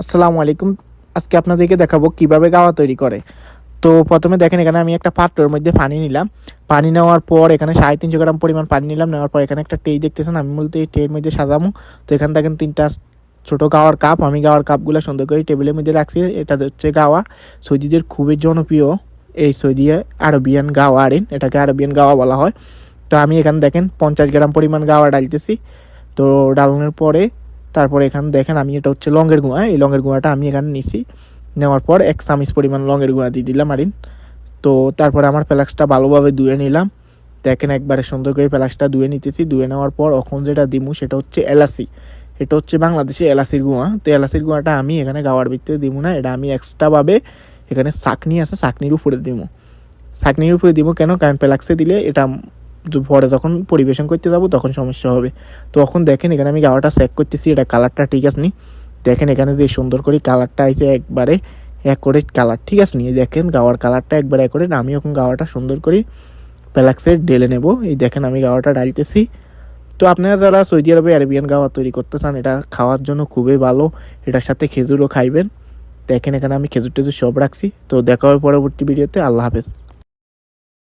আসসালামু আলাইকুম। আজকে আপনাদেরকে দেখাবো কীভাবে গাওয়া তৈরি করে। তো প্রথমে দেখেন, এখানে আমি একটা পাত্রের মধ্যে পানি নিলাম। পানি নেওয়ার পর এখানে সাড়ে তিনশো গ্রাম পরিমাণ পানি নিলাম। নেওয়ার পর এখানে একটা টেই দেখতেছেন, আমি মূলত এই টের মধ্যে সাজামো। তো এখানে দেখেন তিনটা ছোট গাওয়ার কাপ, আমি গাওয়ার কাপগুলো সুন্দর করে টেবিলের মধ্যে রাখছি। এটা হচ্ছে গাওয়া। সৌদিদের খুবই জনপ্রিয় এই সৌদি আরবিয়ান গাওয়া আরিন, এটাকে আরবিয়ান গাওয়া বলা হয়। তো আমি এখানে দেখেন, পঞ্চাশ গ্রাম পরিমাণ গাওয়া ডালতেছি। তো ডালানোর পরে তারপরে এখানে, দেখেন আমি এটা হচ্ছে লঙ্গের গুঁড়া, এই লঙ্গের গুঁড়াটা আমি এখানে নিছি। নেওয়ার পর এক চামিচ পরিমাণ লঙ্গের গুঁড়া দিয়ে দিলাম আরিন। তো তারপরে আমার ফ্লাক্সটা ভালোভাবে ধুয়ে নিলাম। দেখেন একবারে সুন্দর করে ফ্লাক্সটা ধুয়ে নিতেছি। ধুয়ে নেওয়ার পর এখন যেটা দিমু সেটা হচ্ছে এলাচি। এটা হচ্ছে বাংলাদেশে এলাচির গুঁড়া। তো এলাচির গুঁড়াটা আমি এখানে গাওয়ার ভিতরে দিমু না, এটা আমি এক্সট্রাভাবে এখানে চাকনি আছে, চাকনির উপরে দিমু। চাকনির উপরে দিব কেন? কারণ ফ্লাক্সে দিলে এটা পরে যখন পরিবেশন করতে যাব, তখন সমস্যা হবে। তো এখন দেখেন, এখানে আমি গাওয়াটা চেক করতেছি, এটা কালারটা ঠিক আছে নি? দেখেন, এখানে যে সুন্দর করে কালারটা আইছে একবারে অ্যাকোরেট কালার ঠিক আছে নি? এই দেখেন, গাওয়ার কালারটা একবারে অ্যাকোরেট আমি এখন গাওয়াটা সুন্দর করে প্যালাক্সে ঢেলে নেব। এই দেখেন, আমি গাওয়াটা ডালতেছি তো আপনারা যারা সৌদি আরবে আরবিয়ান গাওয়া তৈরি করতে চান, এটা খাওয়ার জন্য খুবই ভালো। এটার সাথে খেজুরও খাইবেন। দেখেন, এখানে আমি খেজুর টেজুর সব রাখছি। তো দেখা হবে পরবর্তী ভিডিওতে। আল্লাহ হাফেজ।